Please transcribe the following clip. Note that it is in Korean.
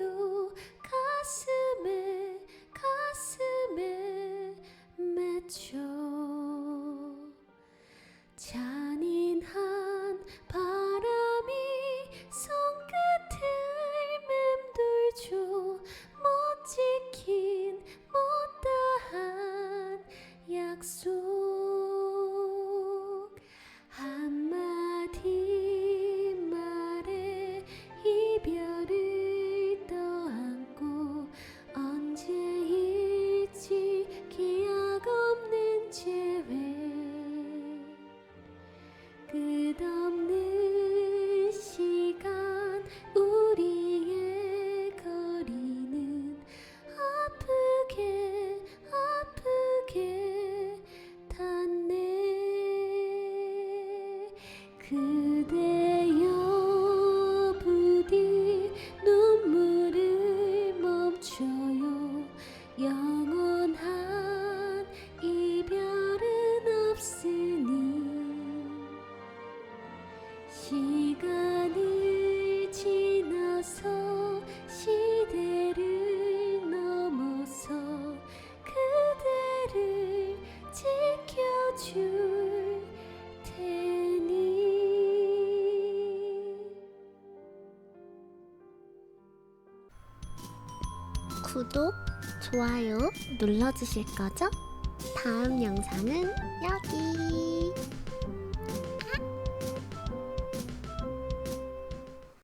요, 가슴에 가슴에 맺혀. 잔인한 바람이 손끝을 맴돌죠. 못 지킨 못다한 약속. 그대 구독, 좋아요 눌러주실 거죠? 다음 영상은 여기.